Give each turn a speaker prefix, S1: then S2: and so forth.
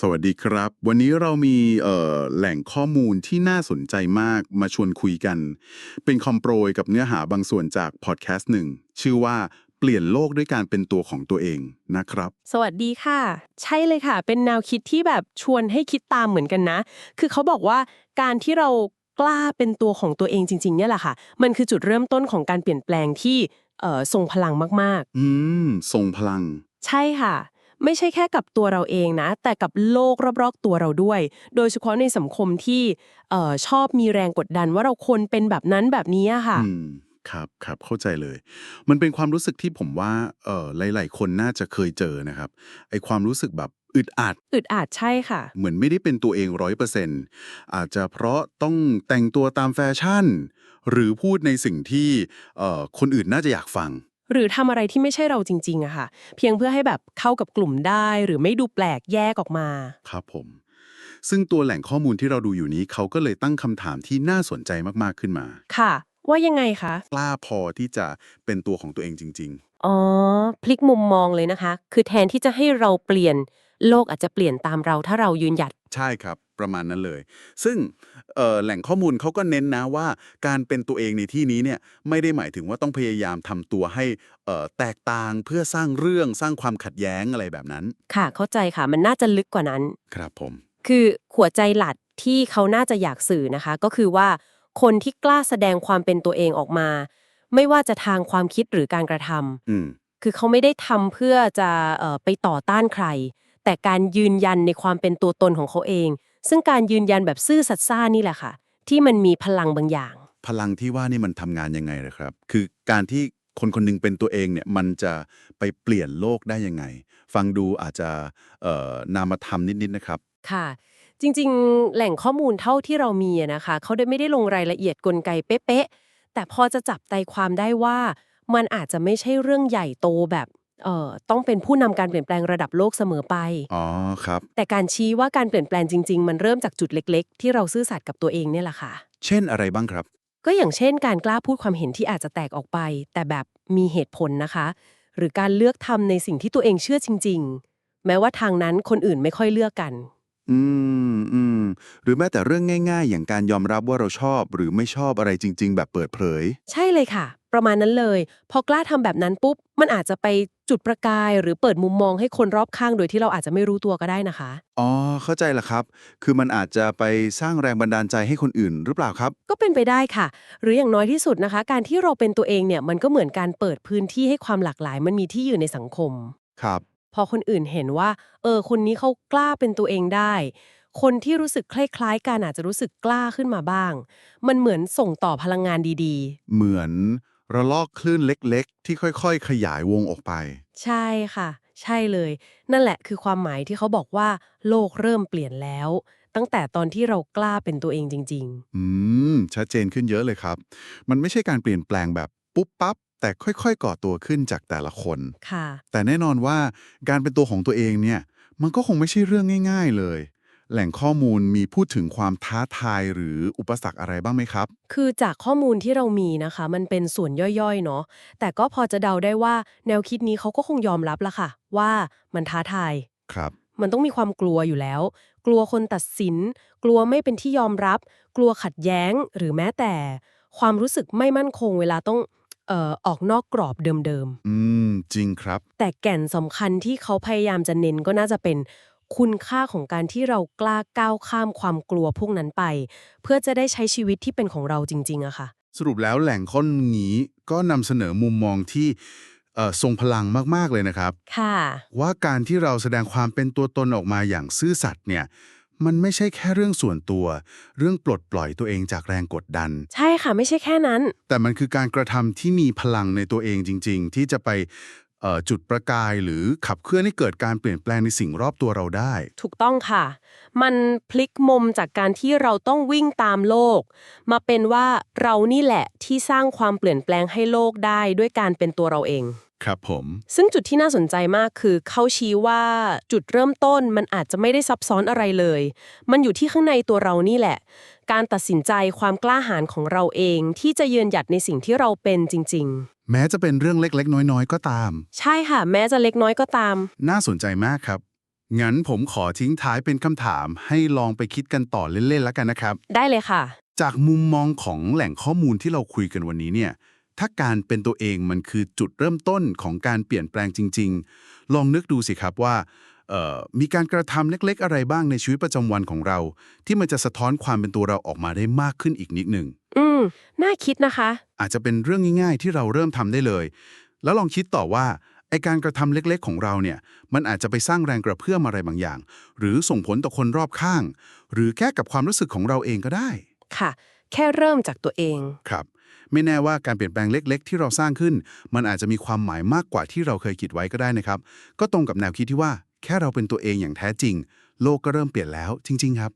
S1: สวัสดีครับ วันนี้เรามีเอ่อแหล่งข้อมูลที่น่าสนใจมากมาชวนคุยกัน เป็นคอมโปรยกับเนื้อหาบางส่วนจากพอดแคสต์หนึ่งชื่อว่าเปลี่ยนโลกด้วยการเป็นตัวของตัวเองนะครับ
S2: สวัสดีค่ะ ใช่เลยค่ะ เป็นแนวคิดที่แบบชวนให้คิดตามเหมือนกันนะ คือเขาบอกว่าการที่เรากล้าเป็นตัวของตัวเองจริงๆเนี่ยแหละค่ะ มันคือจุดเริ่มต้นของการเปลี่ยนแปลงที่เอ่อทรงพลังมาก
S1: อืมทรงพลัง
S2: ๆใช่ค่ะ ไม่ใช่แค่กับตัวเราเองนะ แต่กับโลกรอบๆตัวเราด้วย โดยเฉพาะในสังคมที่เอ่อชอบมีแรงกดดันว่าเราควรเป็นแบบนั้นแบบนี้อะค่ะ
S1: อืมครับครับเข้าใจเลย มันเป็นความรู้สึกที่ผมว่าเอ่อหลาย ๆ คนน่าจะเคยเจอนะครับไอความรู้สึกแบบอึดอัด
S2: อึดอัดใช่ค่ะ
S1: เหมือนไม่ได้เป็นตัวเองร้อยเปอร์เซ็นต์อาจจะเพราะต้องแต่งตัวตามแฟชั่น หรือพูดในสิ่งที่เอ่อคนอื่นน่าจะอยากฟัง
S2: หรือทำอะไรที่ไม่ใช่เราจริงๆอะค่ะ เพียงเพื่อให้แบบเข้ากับกลุ่มได้หรือไม่ดูแปลกแยกออกมา
S1: ครับผม ซึ่งตัวแหล่งข้อมูลที่เราดูอยู่นี้เขาก็เลยตั้งคำถามที่น่าสนใจมากๆขึ้นมา
S2: ค่ะ ว่ายังไงคะ
S1: กล้าพอที่จะเป็นตัวของตัวเองจริง
S3: อ๋อ พลิกมุมมองเลยนะคะ คือแทนที่จะให้เราเปลี่ยน โลกอาจจะเปลี่ยนตามเราถ้าเรายืนหยัด
S1: ๆ ใช่ครับ ประมาณนั้นเลย ซึ่งเอ่อแหล่งข้อมูลเขาก็เน้นนะว่า การเป็นตัวเองในที่นี้เนี่ยไม่ได้หมายถึงว่าต้องพยายามทำตัวให้เอ่อแตกต่างเพื่อสร้างเรื่องสร้างความขัดแย้งอะไรแบบนั้น
S3: ค่ะเข้าใจค่ะมันน่าจะลึกกว่านั้น
S1: ครับผม
S3: คือหัวใจหลักที่เขาน่าจะอยากสื่อนะคะ ก็คือว่าคนที่กล้าแสดงความเป็นตัวเองออกมา ไม่ว่าจะทางความคิดหรือการกระทำ
S1: อืม
S3: คือเขาไม่ได้ทำเพื่อจะเอ่อไปต่อต้านใคร แต่การยืนยันในความเป็นตัวตนของเขาเอง ซึ่งการยืนยันแบบซื่อสัตย์ซ่านี่แหละค่ะ ที่มันมีพลังบางอย่าง
S1: พลังที่ว่านี่มันทำงานยังไงเหรอครับ คือการที่คนคนหนึงเป็นตัวเองเนี่ยมันจะไปเปลี่ยนโลกได้ยังไง ฟังดูอาจจะเอ่อนามธรรมนิดๆนะครับ
S3: ค่ะ จริงๆ แหล่งข้อมูลเท่าที่เรามีอะนะคะ เขาได้ไม่ได้ลงรายละเอียดกลไกเป๊ะๆแต่พอจะจับใจความได้ว่า มันอาจจะไม่ใช่เรื่องใหญ่โตแบบ เอ่อต้องเป็นผู้นำการเปลี่ยนแปลงระดับโลกเสมอไป
S1: อ๋อครับ
S3: แต่การชี้ว่าการเปลี่ยนแปลงจริง ๆ มันเริ่มจากจุดเล็ก ๆ ที่เราซื่อสัตย์กับตัวเองเนี่ยแหละค่ะ
S1: เช่นอะไรบ้างครับ
S3: ก็อย่างเช่นการกล้าพูดความเห็นที่อาจจะแตกออกไป แต่แบบมีเหตุผลนะคะ หรือการเลือกทำในสิ่งที่ตัวเองเชื่อจริง ๆ แม้ว่าทางนั้นคนอื่นไม่ค่อยเลือกกัน
S1: อืมอืมหรือแม้แต่เรื่องง่าย ๆ อย่างการยอมรับว่าเราชอบ หรือไม่ชอบอะไรจริง ๆ แบบเปิดเผย
S3: ใช่เลยค่ะ ประมาณนั้นเลย พอกล้าทำแบบนั้นปุ๊บ มันอาจจะไปจุดประกาย หรือเปิดมุมมองให้คนรอบข้างโดยที่เราอาจจะไม่รู้ตัวก็ได้นะคะ
S1: อ๋อ เข้าใจละครับ คือมันอาจจะไปสร้างแรงบันดาลใจให้คนอื่นหรือเปล่าครับ
S3: ก็เป็นไปได้ค่ะ หรืออย่างน้อยที่สุดนะคะ การที่เราเป็นตัวเองเนี่ยมันก็เหมือนการเปิดพื้นที่ให้ความหลากหลาย มันมีที่อยู่ในสังคม
S1: ครับ
S3: พอคนอื่นเห็นว่า เออ คนนี้เขากล้าเป็นตัวเองได้คนที่รู้สึกคล้ายๆกันอาจจะรู้สึกกล้าขึ้นมาบ้าง มันเหมือนส่งต่อพลังงานดี
S1: เหมือน ระลอกคลื่นเล็กๆ ที่ค่อยๆ ขยายวงออกไป
S3: ๆใช่ค่ะ ใช่เลย นั่นแหละคือความหมายที่เขาบอกว่า โลกเริ่มเปลี่ยนแล้ว ตั้งแต่ตอนที่เรากล้าเป็นตัวเองจริง
S1: อืม ชัดเจนขึ้นเยอะเลยครับ มันไม่ใช่การเปลี่ยนแปลงแบบปุ๊บปั๊บ แต่ค่อยๆ ก่อตัวขึ้นจากแต่ละคน
S3: ๆ ค่ะ
S1: แต่แน่นอนว่าการเป็นตัวของตัวเองเนี่ย มันก็คงไม่ใช่เรื่องง่าย ๆ เลย แหล่งข้อมูลมีพูดถึงความท้าทายหรืออุปสรรคอะไรบ้างไหมครับ
S3: คือจากข้อมูลที่เรามีนะคะ มันเป็นส่วนย่อยๆ เนาะแต่ก็พอจะเดาได้ว่าแนวคิดนี้เขาก็คงยอมรับละค่ะ ว่ามันท้าทาย
S1: ครับ
S3: มันต้องมีความกลัวอยู่แล้ว กลัวคนตัดสิน กลัวไม่เป็นที่ยอมรับ กลัวขัดแย้ง หรือแม้แต่ ความรู้สึกไม่มั่นคงเวลาต้องเอ่อออกนอกกรอบเดิม
S1: อืม จริงครับ
S3: ๆแต่แก่นสำคัญที่เขาพยายามจะเน้นก็น่าจะเป็น คุณค่าของการที่เรากล้าก้าวข้ามความกลัวพวกนั้นไป เพื่อจะได้ใช้ชีวิตที่เป็นของเราจริงๆอะค่ะ
S1: สรุปแล้วแหล่งข้อมูลนี้ก็นำเสนอมุมมองที่เอ่อทรงพลังมากๆเลยนะครับ
S3: ค่ะ
S1: ว่าการที่เราแสดงความเป็นตัวตนออกมาอย่างซื่อสัตย์เนี่ย มันไม่ใช่แค่เรื่องส่วนตัว เรื่องปลดปล่อยตัวเองจากแรงกดดัน
S3: ใช่ค่ะ ไม่ใช่แค่นั้น
S1: แต่มันคือการกระทำที่มีพลังในตัวเองจริง ๆ ที่จะไปเอ่อ จุดประกายหรือขับเคลื่อนให้เกิดการเปลี่ยนแปลงในสิ่งรอบตัวเราได้
S3: ถูกต้องค่ะ มันพลิกมุมจากการที่เราต้องวิ่งตามโลก มาเป็นว่าเรานี่แหละที่สร้างความเปลี่ยนแปลงให้โลกได้ด้วยการเป็นตัวเราเอง
S1: ครับผม
S3: ซึ่งจุดที่น่าสนใจมากคือเขาชี้ว่าจุดเริ่มต้นมันอาจจะไม่ได้ซับซ้อนอะไรเลย มันอยู่ที่ข้างในตัวเรานี่แหละ การตัดสินใจความกล้าหาญของเราเองที่จะยืนหยัดในสิ่งที่เราเป็นจริง
S1: แม้จะเป็นเรื่องเล็กๆ น้อยๆ ก็ตาม
S3: ๆใช่ค่ะ แม้จะเล็กน้อยก็ตาม
S1: น่าสนใจมากครับ งั้นผมขอทิ้งท้ายเป็นคำถาม ให้ลองไปคิดกันต่อเล่นๆ แล้วกันนะครับ
S3: ได้เลยค่ะ
S1: จากมุมมองของแหล่งข้อมูลที่เราคุยกันวันนี้เนี่ย ถ้าการเป็นตัวเองมันคือจุดเริ่มต้นของการเปลี่ยนแปลงจริง ๆ ลองนึกดูสิครับว่าเอ่อ มีการกระทำเล็กๆ อะไรบ้างในชีวิตประจำวันของเรา ที่มันจะสะท้อนความเป็นตัวเราออกมาได้มากขึ้นอีกนิดหนึ่ง
S3: อืมน่าคิดนะคะ
S1: อาจจะเป็นเรื่องง่าย ๆ ที่เราเริ่มทำได้เลย แล้วลองคิดต่อว่าไอการกระทำเล็กๆ ของเราเนี่ย มันอาจจะไปสร้างแรงกระเพื่อมอะไรบางอย่าง หรือส่งผลต่อคนรอบข้าง หรือแค่กับความรู้สึกของเราเองก็ได้
S3: ค่ะ แค่เริ่มจากตัวเอง
S1: ครับ ไม่แน่ว่าการเปลี่ยนแปลงเล็ก ๆ ที่เราสร้างขึ้น มันอาจจะมีความหมายมากกว่าที่เราเคยคิดไว้ก็ได้นะครับ ก็ตรงกับแนวคิดที่ว่า แค่เราเป็นตัวเองอย่างแท้จริง โลกก็เริ่มเปลี่ยนแล้วจริง ๆ ครับ